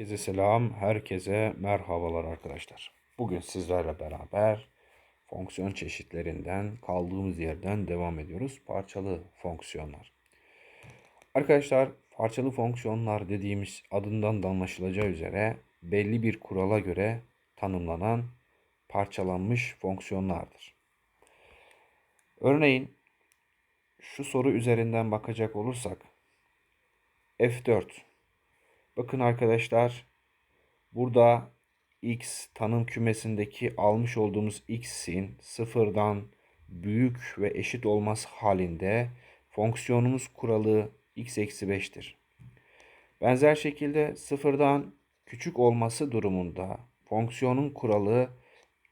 Herkese selam, herkese merhabalar arkadaşlar. Bugün sizlerle beraber fonksiyon çeşitlerinden kaldığımız yerden devam ediyoruz. Parçalı fonksiyonlar. Arkadaşlar parçalı fonksiyonlar dediğimiz adından da anlaşılacağı üzere belli bir kurala göre tanımlanan parçalanmış fonksiyonlardır. Örneğin şu soru üzerinden bakacak olursak F4 Bakın arkadaşlar burada x tanım kümesindeki almış olduğumuz x'in sıfırdan büyük ve eşit olması halinde fonksiyonumuz kuralı x eksi 5'tir. Benzer şekilde sıfırdan küçük olması durumunda fonksiyonun kuralı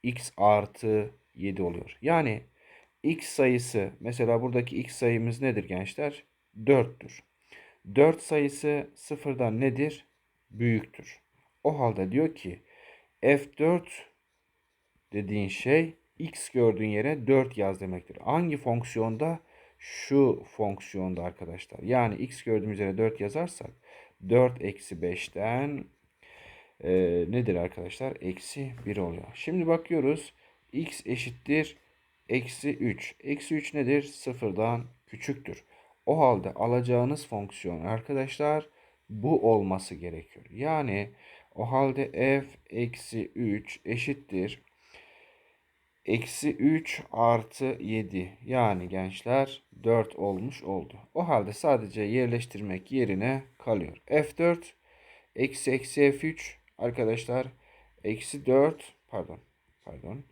x artı 7 oluyor. Yani x sayısı mesela buradaki x sayımız nedir gençler? 4'tür. 4 sayısı sıfırdan nedir? Büyüktür. O halde diyor ki F4 dediğin şey x gördüğün yere 4 yaz demektir. Hangi fonksiyonda? Şu fonksiyonda arkadaşlar. Yani x gördüğümüz yere 4 yazarsak 4 eksi 5'ten e, nedir arkadaşlar? Eksi 1 oluyor. Şimdi bakıyoruz. x eşittir eksi 3. Eksi 3 nedir? Sıfırdan küçüktür. O halde alacağınız fonksiyon arkadaşlar bu olması gerekiyor. Yani o halde f eksi 3 eşittir. Eksi 3 artı 7 yani gençler 4 olmuş oldu. O halde sadece yerleştirmek yerine kalıyor. F4 eksi eksi F3 arkadaşlar eksi 4 pardon pardon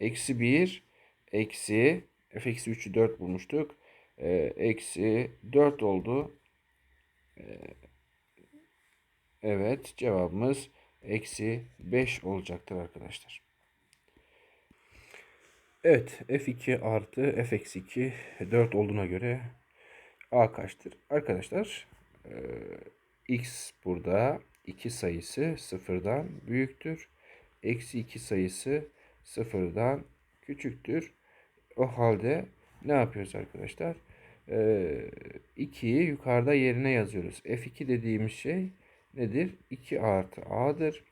eksi 1 eksi f eksi 3'ü 4 bulmuştuk e, eksi 4 oldu. E, evet cevabımız eksi 5 olacaktır arkadaşlar. Evet f2 artı f eksi 2 4 olduğuna göre a kaçtır? Arkadaşlar e, x burada 2 sayısı sıfırdan büyüktür. Eksi 2 sayısı sıfırdan küçüktür. O halde ne yapıyoruz arkadaşlar? 2'yi ee, yukarıda yerine yazıyoruz. F2 dediğimiz şey nedir? 2 artı A'dır.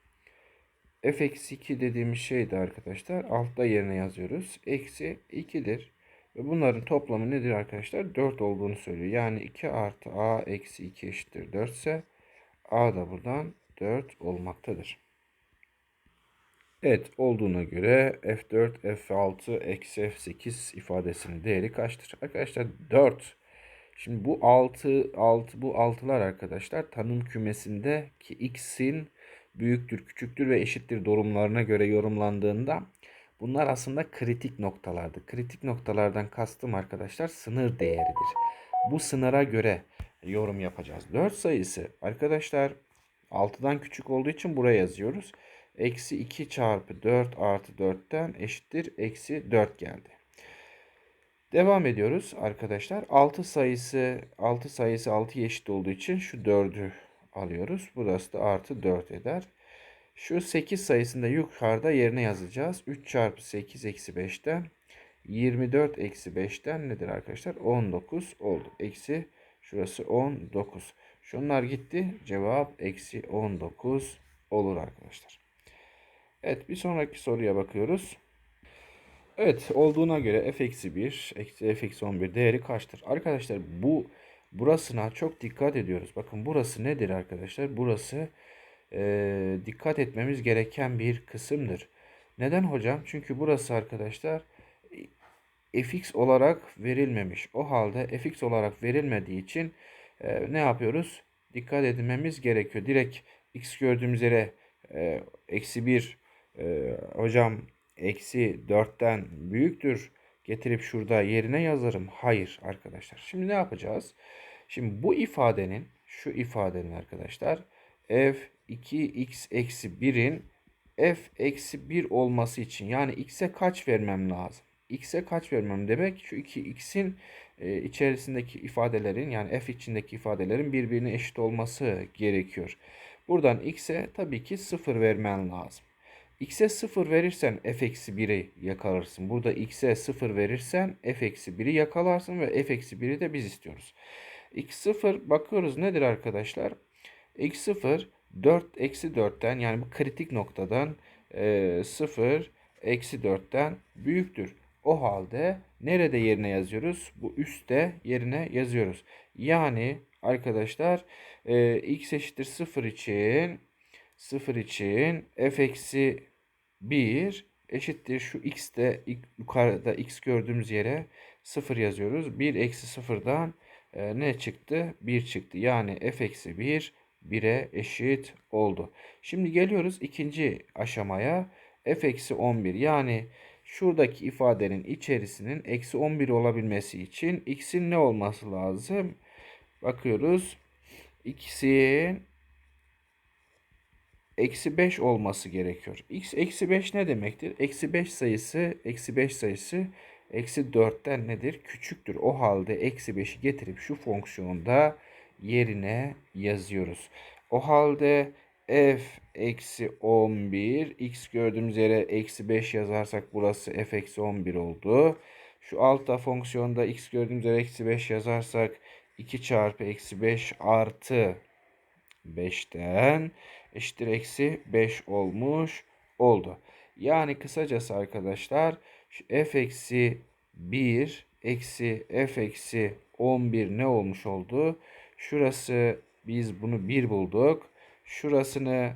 F eksi 2 dediğimiz şey de arkadaşlar altta yerine yazıyoruz. Eksi 2'dir. Ve bunların toplamı nedir arkadaşlar? 4 olduğunu söylüyor. Yani 2 artı A eksi 2 eşittir 4 ise A da buradan 4 olmaktadır. Evet olduğuna göre F4, F6, eksi F8 ifadesinin değeri kaçtır? Arkadaşlar 4. Şimdi bu 6, 6 bu 6'lar arkadaşlar tanım kümesinde ki x'in büyüktür, küçüktür ve eşittir durumlarına göre yorumlandığında bunlar aslında kritik noktalardı. Kritik noktalardan kastım arkadaşlar sınır değeridir. Bu sınıra göre yorum yapacağız. 4 sayısı arkadaşlar 6'dan küçük olduğu için buraya yazıyoruz. Eksi 2 çarpı 4 artı 4'ten eşittir. Eksi 4 geldi. Devam ediyoruz arkadaşlar. 6 sayısı 6 sayısı 6'ya eşit olduğu için şu 4'ü alıyoruz. Burası da artı 4 eder. Şu 8 sayısında yukarıda yerine yazacağız. 3 çarpı 8 eksi 5'ten 24 eksi 5'ten nedir arkadaşlar? 19 oldu. Eksi şurası 19. Şunlar gitti. Cevap eksi 19 olur arkadaşlar. Evet bir sonraki soruya bakıyoruz. Evet olduğuna göre f eksi 1 eksi f eksi 11 değeri kaçtır? Arkadaşlar bu burasına çok dikkat ediyoruz. Bakın burası nedir arkadaşlar? Burası e, dikkat etmemiz gereken bir kısımdır. Neden hocam? Çünkü burası arkadaşlar fx olarak verilmemiş. O halde fx olarak verilmediği için e, ne yapıyoruz? Dikkat etmemiz gerekiyor. Direkt x gördüğümüz yere e, eksi 1 e, hocam eksi 4'ten büyüktür getirip şurada yerine yazarım. Hayır arkadaşlar. Şimdi ne yapacağız? Şimdi bu ifadenin şu ifadenin arkadaşlar f 2x eksi 1'in f eksi 1 olması için yani x'e kaç vermem lazım? x'e kaç vermem demek? Şu 2x'in e, içerisindeki ifadelerin yani f içindeki ifadelerin birbirine eşit olması gerekiyor. Buradan x'e tabii ki 0 vermen lazım. X'e 0 verirsen f eksi 1'i yakalarsın. Burada x'e 0 verirsen f eksi 1'i yakalarsın ve f eksi 1'i de biz istiyoruz. x0 bakıyoruz nedir arkadaşlar? x0 4 eksi 4'ten yani bu kritik noktadan e, 0 eksi 4'ten büyüktür. O halde nerede yerine yazıyoruz? Bu üstte yerine yazıyoruz. Yani arkadaşlar e, x eşittir 0 için 0 için f eksi 1 eşittir şu x de yukarıda x gördüğümüz yere 0 yazıyoruz. 1 eksi 0'dan e, ne çıktı? 1 çıktı. Yani f eksi 1 1'e eşit oldu. Şimdi geliyoruz ikinci aşamaya. f eksi 11 yani şuradaki ifadenin içerisinin eksi 11 olabilmesi için x'in ne olması lazım? Bakıyoruz. x'in eksi 5 olması gerekiyor. x eksi 5 ne demektir? Eksi 5 sayısı eksi 5 sayısı eksi 4'ten nedir? Küçüktür. O halde eksi 5'i getirip şu fonksiyonda yerine yazıyoruz. O halde f eksi 11 x gördüğümüz yere eksi 5 yazarsak burası f eksi 11 oldu. Şu altta fonksiyonda x gördüğümüz yere eksi 5 yazarsak 2 çarpı eksi 5 artı 5'ten eşittir eksi 5 olmuş oldu. Yani kısacası arkadaşlar f eksi 1 eksi f eksi 11 ne olmuş oldu? Şurası biz bunu 1 bulduk. Şurasını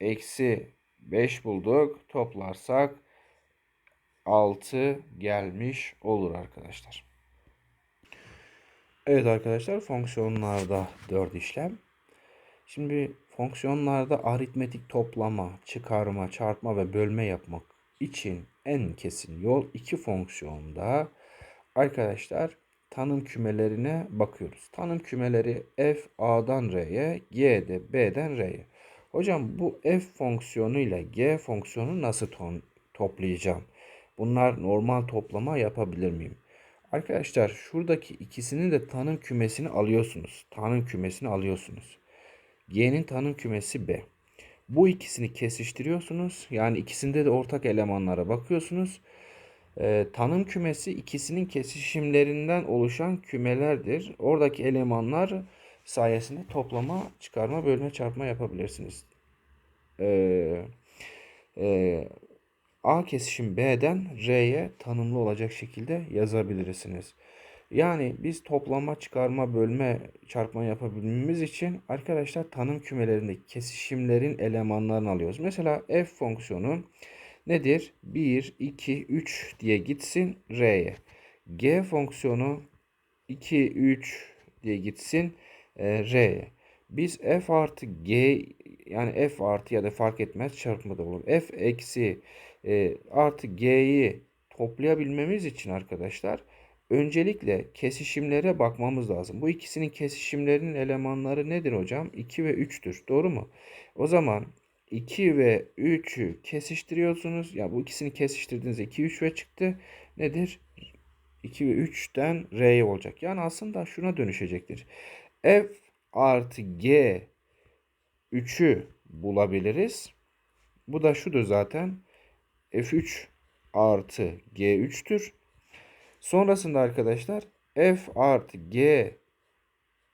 eksi 5 bulduk. Toplarsak 6 gelmiş olur arkadaşlar. Evet arkadaşlar fonksiyonlarda 4 işlem. Şimdi fonksiyonlarda aritmetik toplama, çıkarma, çarpma ve bölme yapmak için en kesin yol iki fonksiyonda arkadaşlar tanım kümelerine bakıyoruz. Tanım kümeleri f a'dan r'ye, g de b'den r'ye. Hocam bu f fonksiyonu ile g fonksiyonu nasıl toplayacağım? Bunlar normal toplama yapabilir miyim? Arkadaşlar şuradaki ikisinin de tanım kümesini alıyorsunuz. Tanım kümesini alıyorsunuz. G'nin tanım kümesi B. Bu ikisini kesiştiriyorsunuz. Yani ikisinde de ortak elemanlara bakıyorsunuz. Ee, tanım kümesi ikisinin kesişimlerinden oluşan kümelerdir. Oradaki elemanlar sayesinde toplama, çıkarma, bölme, çarpma yapabilirsiniz. Ee, e, A kesişim B'den R'ye tanımlı olacak şekilde yazabilirsiniz. Yani biz toplama, çıkarma, bölme, çarpma yapabilmemiz için arkadaşlar tanım kümelerindeki kesişimlerin elemanlarını alıyoruz. Mesela f fonksiyonu nedir? 1, 2, 3 diye gitsin R'ye. G fonksiyonu 2, 3 diye gitsin e, R'ye. Biz f artı g yani f artı ya da fark etmez çarpma da olur. f eksi e, artı g'yi toplayabilmemiz için arkadaşlar öncelikle kesişimlere bakmamız lazım. Bu ikisinin kesişimlerinin elemanları nedir hocam? 2 ve 3'tür. Doğru mu? O zaman 2 ve 3'ü kesiştiriyorsunuz. Ya bu ikisini kesiştirdiğinizde 2 3 ve çıktı. Nedir? 2 ve 3'ten R'ye olacak. Yani aslında şuna dönüşecektir. F artı G 3'ü bulabiliriz. Bu da şudur zaten. F3 artı G3'tür. Sonrasında arkadaşlar F artı G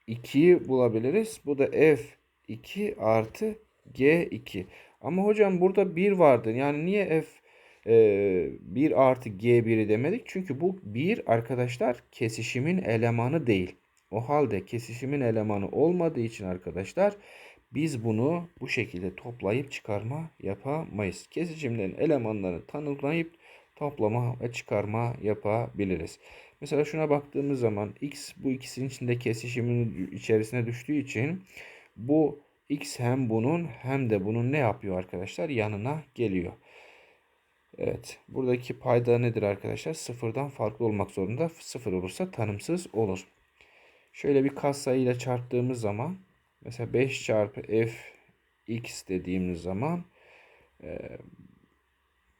2'yi bulabiliriz. Bu da F2 artı G2. Ama hocam burada 1 vardı. Yani niye F e, 1 artı G1'i demedik? Çünkü bu 1 arkadaşlar kesişimin elemanı değil. O halde kesişimin elemanı olmadığı için arkadaşlar biz bunu bu şekilde toplayıp çıkarma yapamayız. Kesişimlerin elemanlarını tanımlayıp toplama ve çıkarma yapabiliriz. Mesela şuna baktığımız zaman x bu ikisinin içinde kesişimin içerisine düştüğü için bu x hem bunun hem de bunun ne yapıyor arkadaşlar? Yanına geliyor. Evet. Buradaki payda nedir arkadaşlar? Sıfırdan farklı olmak zorunda. Sıfır olursa tanımsız olur. Şöyle bir katsayıyla çarptığımız zaman mesela 5 çarpı f x dediğimiz zaman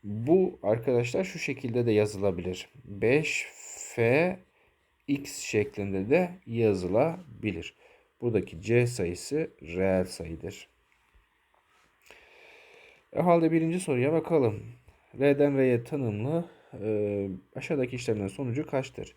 bu arkadaşlar şu şekilde de yazılabilir. 5f x şeklinde de yazılabilir. Buradaki c sayısı reel sayıdır. E halde birinci soruya bakalım. R'den R'ye tanımlı e, aşağıdaki işlemlerin sonucu kaçtır?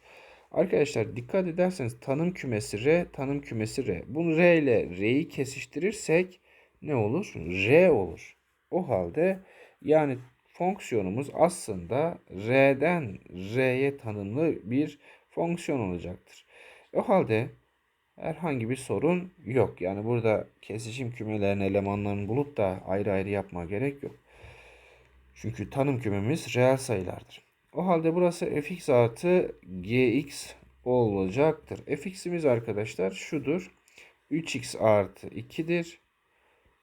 Arkadaşlar dikkat ederseniz tanım kümesi R, tanım kümesi R. Bunu R ile R'yi kesiştirirsek ne olur? R olur. O halde yani fonksiyonumuz aslında R'den R'ye tanımlı bir fonksiyon olacaktır. O halde herhangi bir sorun yok. Yani burada kesişim kümelerinin elemanlarını bulup da ayrı ayrı yapma gerek yok. Çünkü tanım kümemiz reel sayılardır. O halde burası fx artı gx olacaktır. fx'imiz arkadaşlar şudur. 3x artı 2'dir.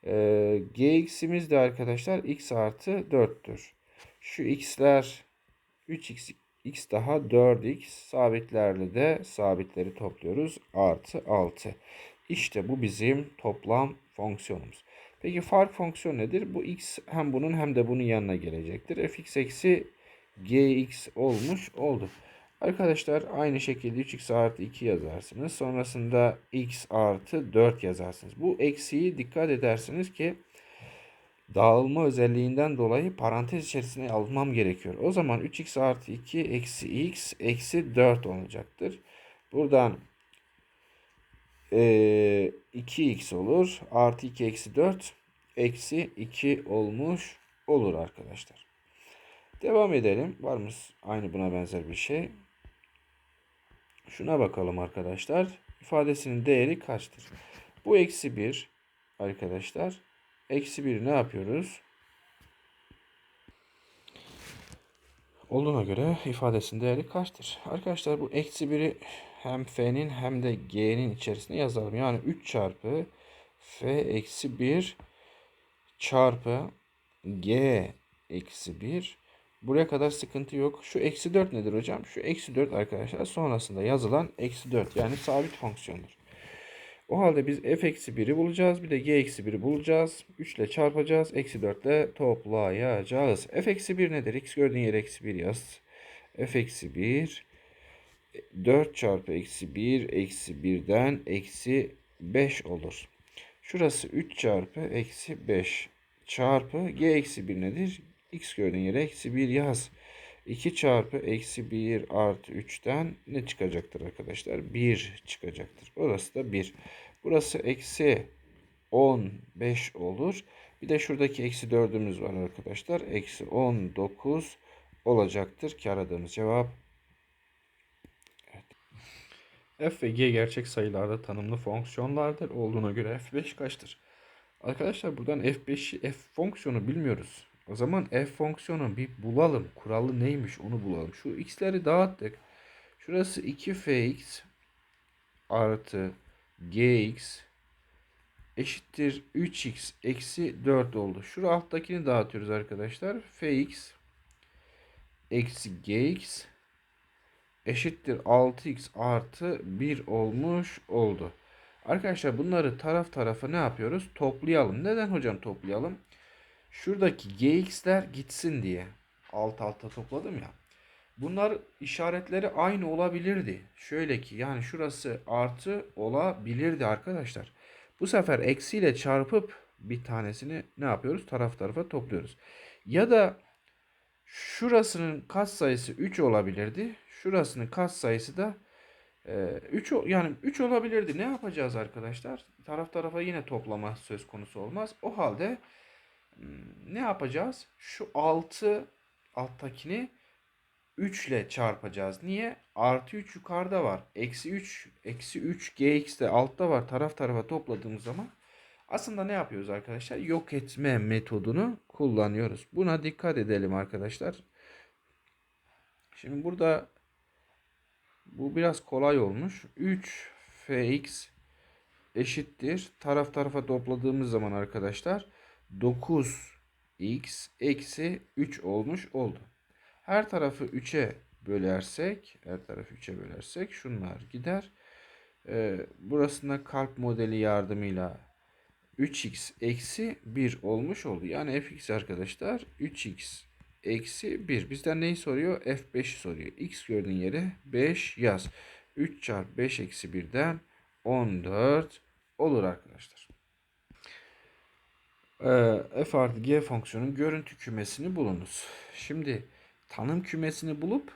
Ee, gx'imiz de arkadaşlar x artı 4'tür. Şu x'ler 3x x daha 4x sabitlerle de sabitleri topluyoruz. Artı 6. İşte bu bizim toplam fonksiyonumuz. Peki fark fonksiyon nedir? Bu x hem bunun hem de bunun yanına gelecektir. fx eksi gx olmuş oldu. Arkadaşlar aynı şekilde 3x artı 2 yazarsınız. Sonrasında x artı 4 yazarsınız. Bu eksiği dikkat edersiniz ki dağılma özelliğinden dolayı parantez içerisine almam gerekiyor. O zaman 3x artı 2 eksi x eksi 4 olacaktır. Buradan e, 2x olur. Artı 2 eksi 4 eksi 2 olmuş olur arkadaşlar. Devam edelim. Var mı aynı buna benzer bir şey? Şuna bakalım arkadaşlar. İfadesinin değeri kaçtır? Bu eksi 1 arkadaşlar. Eksi 1 ne yapıyoruz? Olduğuna göre ifadesinin değeri kaçtır? Arkadaşlar bu eksi 1'i hem f'nin hem de g'nin içerisine yazalım. Yani 3 çarpı f eksi 1 çarpı g eksi 1 Buraya kadar sıkıntı yok. Şu eksi 4 nedir hocam? Şu eksi 4 arkadaşlar sonrasında yazılan eksi 4 yani sabit fonksiyondur. O halde biz f eksi 1'i bulacağız. Bir de g eksi 1'i bulacağız. 3 ile çarpacağız. Eksi 4 ile toplayacağız. f eksi 1 nedir? x gördüğün yere eksi 1 yaz. f eksi 1 4 çarpı eksi 1 eksi 1'den eksi 5 olur. Şurası 3 çarpı eksi 5 çarpı g eksi 1 nedir? X gördüğün yere eksi 1 yaz. 2 çarpı eksi 1 artı 3'ten ne çıkacaktır arkadaşlar? 1 çıkacaktır. Orası da 1. Burası eksi 15 olur. Bir de şuradaki eksi 4'ümüz var arkadaşlar. Eksi 19 olacaktır ki aradığımız cevap evet. F ve G gerçek sayılarda tanımlı fonksiyonlardır. Olduğuna göre F5 kaçtır? Arkadaşlar buradan F5'i F fonksiyonu bilmiyoruz. O zaman f fonksiyonu bir bulalım. Kuralı neymiş onu bulalım. Şu x'leri dağıttık. Şurası 2fx artı gx eşittir 3x eksi 4 oldu. Şu alttakini dağıtıyoruz arkadaşlar. fx eksi gx eşittir 6x artı 1 olmuş oldu. Arkadaşlar bunları taraf tarafa ne yapıyoruz? Toplayalım. Neden hocam toplayalım? Şuradaki gx'ler gitsin diye alt alta topladım ya. Bunlar işaretleri aynı olabilirdi. Şöyle ki yani şurası artı olabilirdi arkadaşlar. Bu sefer eksiyle çarpıp bir tanesini ne yapıyoruz? Taraf tarafa topluyoruz. Ya da şurasının kat sayısı 3 olabilirdi. Şurasının kat sayısı da 3 e, yani 3 olabilirdi. Ne yapacağız arkadaşlar? Taraf tarafa yine toplama söz konusu olmaz. O halde ne yapacağız? Şu 6 alttakini 3 ile çarpacağız. Niye? Artı 3 yukarıda var. Eksi 3, eksi 3 gx de altta var. Taraf tarafa topladığımız zaman aslında ne yapıyoruz arkadaşlar? Yok etme metodunu kullanıyoruz. Buna dikkat edelim arkadaşlar. Şimdi burada bu biraz kolay olmuş. 3 fx eşittir. Taraf tarafa topladığımız zaman arkadaşlar 9x eksi 3 olmuş oldu. Her tarafı 3'e bölersek, her tarafı 3'e bölersek şunlar gider. Ee, burasında kalp modeli yardımıyla 3x eksi 1 olmuş oldu. Yani fx arkadaşlar 3x eksi 1. Bizden neyi soruyor? f5'i soruyor. x gördüğün yere 5 yaz. 3 çarpı 5 eksi 1'den 14 olur arkadaşlar f artı g fonksiyonun görüntü kümesini bulunuz. Şimdi tanım kümesini bulup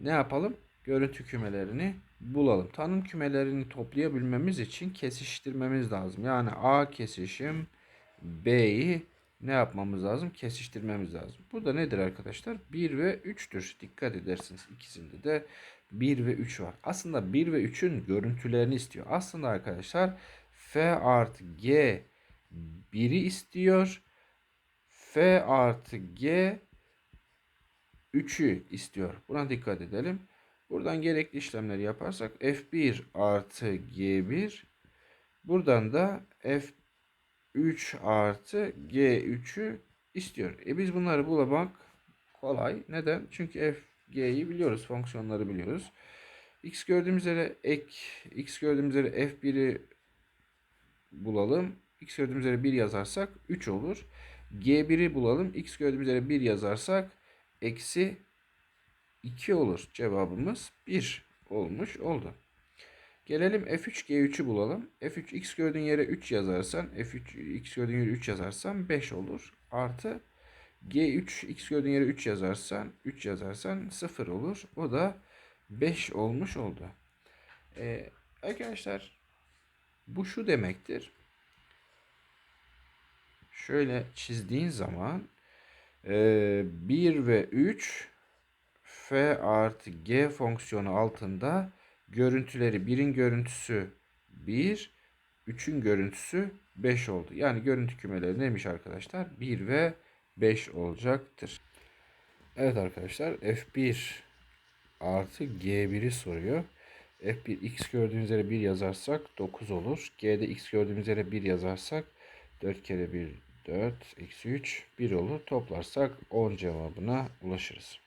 ne yapalım? Görüntü kümelerini bulalım. Tanım kümelerini toplayabilmemiz için kesiştirmemiz lazım. Yani a kesişim B'yi ne yapmamız lazım? Kesiştirmemiz lazım. Burada nedir arkadaşlar? 1 ve 3'tür. Dikkat edersiniz ikisinde de 1 ve 3 var. Aslında 1 ve 3'ün görüntülerini istiyor. Aslında arkadaşlar F artı G 1'i istiyor. F artı G 3'ü istiyor. Buna dikkat edelim. Buradan gerekli işlemleri yaparsak F1 artı G1 buradan da F3 artı G3'ü istiyor. E biz bunları bulamak kolay. Neden? Çünkü F, G'yi biliyoruz. Fonksiyonları biliyoruz. X gördüğümüz yere ek, X gördüğümüz yere F1'i bulalım. X gördüğümüz yere 1 yazarsak 3 olur. G1'i bulalım. X gördüğümüz yere 1 yazarsak eksi 2 olur. Cevabımız 1 olmuş oldu. Gelelim F3 G3'ü bulalım. F3 X gördüğün yere 3 yazarsan F3 X gördüğün yere 3 yazarsan 5 olur. Artı G3 X gördüğün yere 3 yazarsan 3 yazarsan 0 olur. O da 5 olmuş oldu. Ee, arkadaşlar bu şu demektir. Şöyle çizdiğin zaman e, 1 ve 3 f artı g fonksiyonu altında görüntüleri 1'in görüntüsü 1, 3'ün görüntüsü 5 oldu. Yani görüntü kümeleri neymiş arkadaşlar? 1 ve 5 olacaktır. Evet arkadaşlar F1 artı G1'i soruyor. F1 x gördüğümüz yere 1 yazarsak 9 olur. G'de x gördüğümüz yere 1 yazarsak 4 kere 1 4 eksi 3 1 olur. Toplarsak 10 cevabına ulaşırız.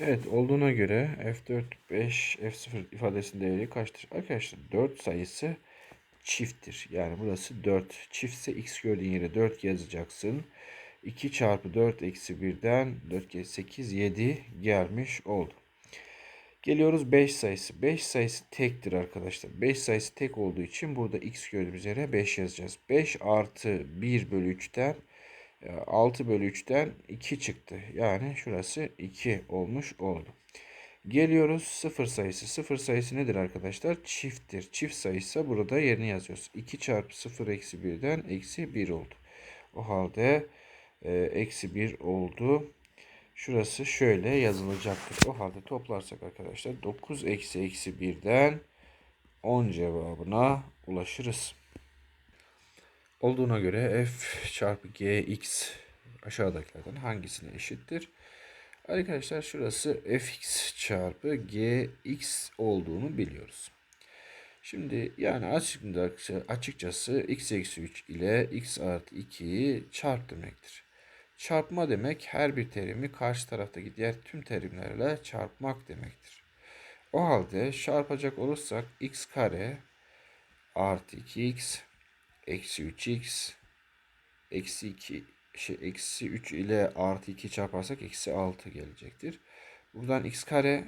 Evet olduğuna göre F4 5 F0 ifadesinin değeri kaçtır? Arkadaşlar 4 sayısı çifttir. Yani burası 4 çiftse x gördüğün yere 4 yazacaksın. 2 çarpı 4 eksi 1'den 4 kere 8 7 gelmiş oldu. Geliyoruz 5 sayısı. 5 sayısı tektir arkadaşlar. 5 sayısı tek olduğu için burada x gördüğümüz yere 5 yazacağız. 5 artı 1 bölü 3'ten 6 bölü 3'ten 2 çıktı. Yani şurası 2 olmuş oldu. Geliyoruz 0 sayısı. 0 sayısı nedir arkadaşlar? Çifttir. Çift sayısı burada yerine yazıyoruz. 2 çarpı 0 eksi 1'den eksi 1 oldu. O halde e, eksi 1 oldu. Şurası şöyle yazılacaktır. O halde toplarsak arkadaşlar 9 eksi eksi 1'den 10 cevabına ulaşırız. Olduğuna göre f çarpı gx aşağıdakilerden hangisine eşittir? Arkadaşlar şurası fx çarpı gx olduğunu biliyoruz. Şimdi yani açıkçası, açıkçası x eksi 3 ile x artı 2'yi çarp demektir. Çarpma demek her bir terimi karşı taraftaki diğer tüm terimlerle çarpmak demektir. O halde çarpacak olursak x kare artı 2x eksi 3x eksi 2 şey eksi 3 ile artı 2 çarparsak eksi 6 gelecektir. Buradan x kare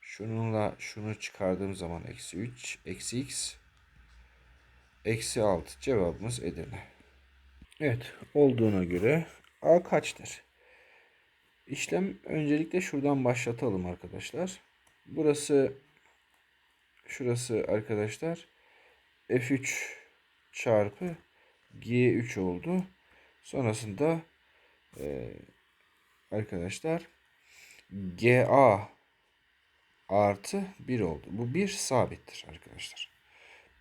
şununla şunu çıkardığım zaman eksi 3 eksi x eksi 6 cevabımız Edirne. Evet olduğuna göre A kaçtır? İşlem öncelikle şuradan başlatalım arkadaşlar. Burası şurası arkadaşlar F3 çarpı G3 oldu. Sonrasında e, arkadaşlar GA artı 1 oldu. Bu 1 sabittir arkadaşlar.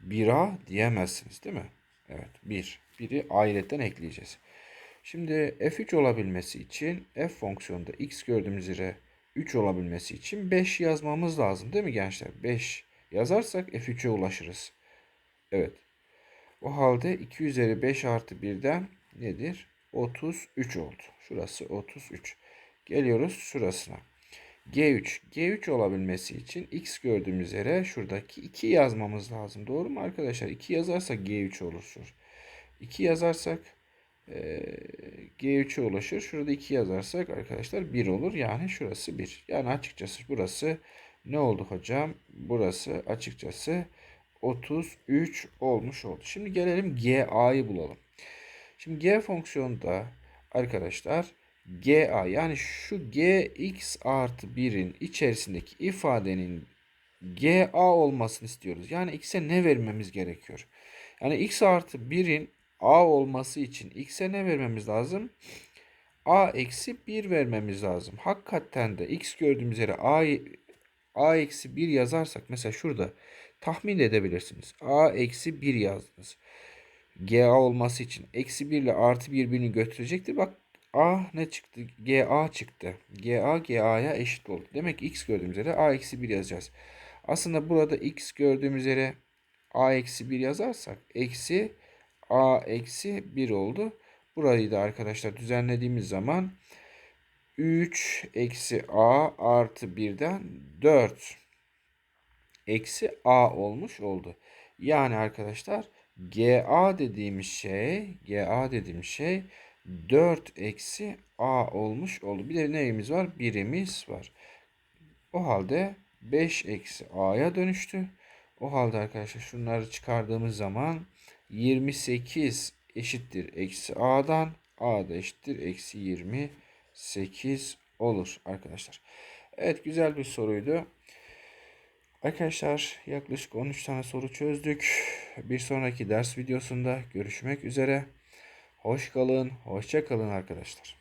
1A diyemezsiniz değil mi? Evet 1. 1'i ayrıca ekleyeceğiz. Şimdi f3 olabilmesi için f fonksiyonunda x gördüğümüz yere 3 olabilmesi için 5 yazmamız lazım değil mi gençler? 5 yazarsak f3'e ulaşırız. Evet. O halde 2 üzeri 5 artı 1'den nedir? 33 oldu. Şurası 33. Geliyoruz şurasına. G3. G3 olabilmesi için x gördüğümüz yere şuradaki 2 yazmamız lazım. Doğru mu arkadaşlar? 2 yazarsak G3 oluşur. 2 yazarsak G3'e ulaşır. Şurada 2 yazarsak arkadaşlar 1 olur. Yani şurası 1. Yani açıkçası burası ne oldu hocam? Burası açıkçası 33 olmuş oldu. Şimdi gelelim GA'yı bulalım. Şimdi G fonksiyonda arkadaşlar GA yani şu GX artı 1'in içerisindeki ifadenin GA olmasını istiyoruz. Yani X'e ne vermemiz gerekiyor? Yani X artı 1'in A olması için x'e ne vermemiz lazım? A eksi 1 vermemiz lazım. Hakikaten de x gördüğümüz yere A, A eksi 1 yazarsak mesela şurada tahmin edebilirsiniz. A eksi 1 yazdınız. GA olması için eksi 1 ile artı birbirini götürecektir. Bak A ne çıktı? GA çıktı. GA GA'ya eşit oldu. Demek ki x gördüğümüz yere A eksi 1 yazacağız. Aslında burada x gördüğümüz yere A eksi 1 yazarsak eksi A eksi 1 oldu. Burayı da arkadaşlar düzenlediğimiz zaman 3 eksi A artı 1'den 4 eksi A olmuş oldu. Yani arkadaşlar GA dediğimiz şey GA dediğimiz şey 4 eksi A olmuş oldu. Bir de neyimiz var? Birimiz var. O halde 5 eksi A'ya dönüştü. O halde arkadaşlar şunları çıkardığımız zaman 28 eşittir eksi A'dan. A da eşittir eksi 28 olur arkadaşlar. Evet güzel bir soruydu. Arkadaşlar yaklaşık 13 tane soru çözdük. Bir sonraki ders videosunda görüşmek üzere. Hoş kalın, hoşça kalın arkadaşlar.